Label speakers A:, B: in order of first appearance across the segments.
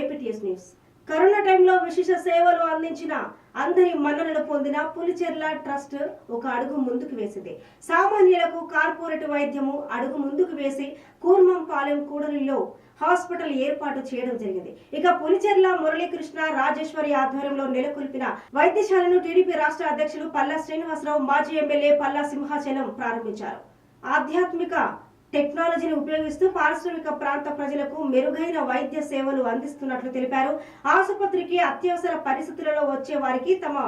A: APTS news. Corona టైంలో విశేష సేవలు అందించిన అందరి మన్ననలు పొందిన పులిచెర్ల ట్రస్ట్ ఒక అడుగు ముందుకు వేసింది. సామాన్యులకు కార్పొరేట్ వైద్యము అడుగు ముందుకు వేసి కూర్మంపాలెం కూడలిలో హాస్పిటల్ ఏర్పాటు చేయడం జరిగింది. ఇక పులిచెర్ల మురళీకృష్ణ రాజేశ్వరి ఆధ్వర్యంలో నెలకొల్పిన వైద్యశాలను టీడీపీ రాష్ట్ర అధ్యక్షులు పల్లా శ్రీనివాసరావు మాజీ ఎమ్మెల్యే పల్లా సింహాచలం ప్రారంభించారు. ఆధ్యాత్మిక టెక్నాలజీని ఉపయోగిస్తూ పారిశ్రామిక ప్రాంత ప్రజలకు మెరుగైన వైద్య సేవలు అందిస్తున్నట్లు తెలిపారు. ఆసుపత్రికి అత్యవసర పరిస్థితులలో వచ్చే వారికి తమ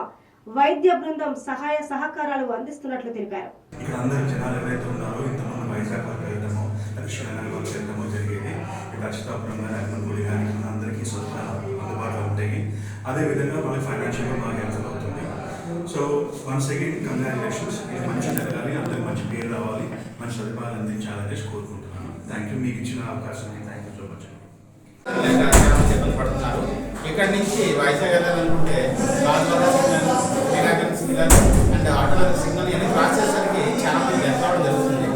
A: వైద్య బృందం సహాయ సహకారాలు అందిస్తున్నట్లు తెలిపారు.
B: ఇక్కడ అందరు జనాలు అదేవిధంగా వాళ్ళకి ఫైనాన్షియల్గా బాగా హెల్ప్ అవుతుంది. సో వన్స్ అగైన్ కంగ్రాచులేషన్స్ ఇది మంచి జరగాలి అందరికి మంచి పేరు రావాలి. మంచి సదుపాయాలు అందించాలని కోరుకుంటున్నాను. థ్యాంక్ యూ మీకు ఇచ్చిన అవకాశాన్ని థ్యాంక్ యూ సో మచ్
C: ఇబ్బంది పడుతున్నారు ఇక్కడి నుంచి వైజాగ్ వెళ్ళాలనుకుంటే రాజబాబా సిగ్నల్ అండ్ ఆటోనగర్ సిగ్నల్ ఇవన్నీ క్రాస్ చేసేసరికి చాలా మంది ఎత్తవడం జరుగుతుంది.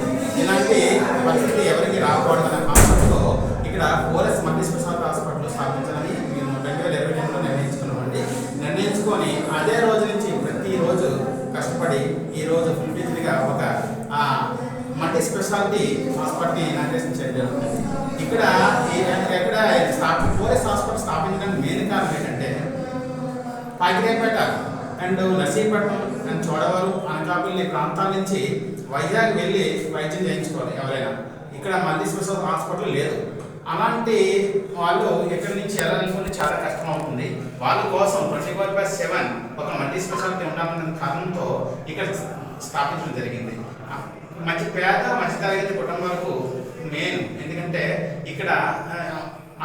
C: ఇలాంటి పరిస్థితి ఎవరికి రాకూడదనే కాన్సెప్ట్తో ఇక్కడ ఓఎస్ మల్టీ స్పెషాలిటీ హాస్పిటల్ స్థాపించాలని మేము రెండు వేల ఇరవై రెండులో నిర్ణయించుకున్నామండి. నిర్ణయించుకొని అదే రోజు నుంచి ప్రతిరోజు కష్టపడి ఈ రోజు ఫుల్ఫిజ్డ్గా ఒక మల్టీ స్పెషాలిటీ హాస్పిటల్ ఇనాగ్రేషన్ చేయడం ఇక్కడ ఎక్కడ స్థాపి ఫోరెస్ హాస్పిటల్ స్థాపించడానికి మెయిన్ కారణం ఏంటంటే పాకిరేపేట అండ్ నర్సీపట్నం అండ్ చోడవరం అనకాపల్లి ప్రాంతాల నుంచి వైజాగ్ వెళ్ళి వైద్యం చేయించుకోవాలి ఎవరైనా. ఇక్కడ మల్టీ స్పెషల్ హాస్పిటల్ లేదు. అలాంటి వాళ్ళు ఎక్కడి నుంచి వెళ్ళాలనుకుంటే చాలా కష్టం అవుతుంది వాళ్ళ కోసం ట్వంటీ ఫోర్ బై సెవెన్ ఒక మల్టీ స్పెషాలిటీ ఉండాలనే కారణంతో ఇక్కడ స్థాపించడం జరిగింది. మంచి పేద మంచి తరగతి కుటుంబాలకు మెయిన్ ఎందుకంటే ఇక్కడ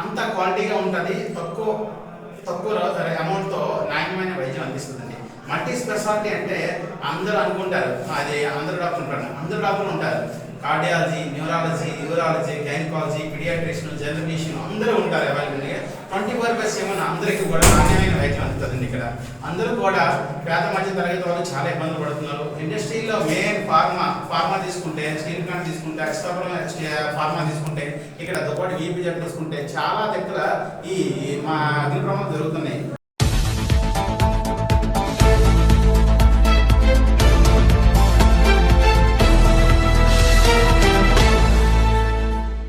C: అంత క్వాలిటీగా ఉంటుంది తక్కువ తక్కువ అమౌంట్తో నాణ్యమైన వైద్యం అందిస్తుందండి. మల్టీ స్పెషాలిటీ అంటే అందరూ అనుకుంటారు. అది అందరు డాక్టర్ ఉంటారు. అందరు డాక్టర్లు ఉంటారు. Cardiology neurology urology gynaecology paediatrician general అందరూ ఉంటారు అవైలబుల్గా ట్వంటీ ఫోర్ బై సెవెన్ అందరికీ కూడా నాణ్యమైన వైద్యం అందుతుందండి ఇక్కడ. అందరూ కూడా పేద మధ్య తరగతి వాళ్ళు చాలా ఇబ్బందులు పడుతున్నారు. ఇండస్ట్రీలో మెయిన్ ఫార్మా ఫార్మా తీసుకుంటే స్టీల్ ప్లాంట్ తీసుకుంటే అక్షతాపురం ఫార్మా తీసుకుంటే ఇక్కడ దుప్పటి ఈపీజెడ్ తీసుకుంటే చాలా దగ్గర ఈ మా అగ్ని ప్రమాదం జరుగుతున్నాయి.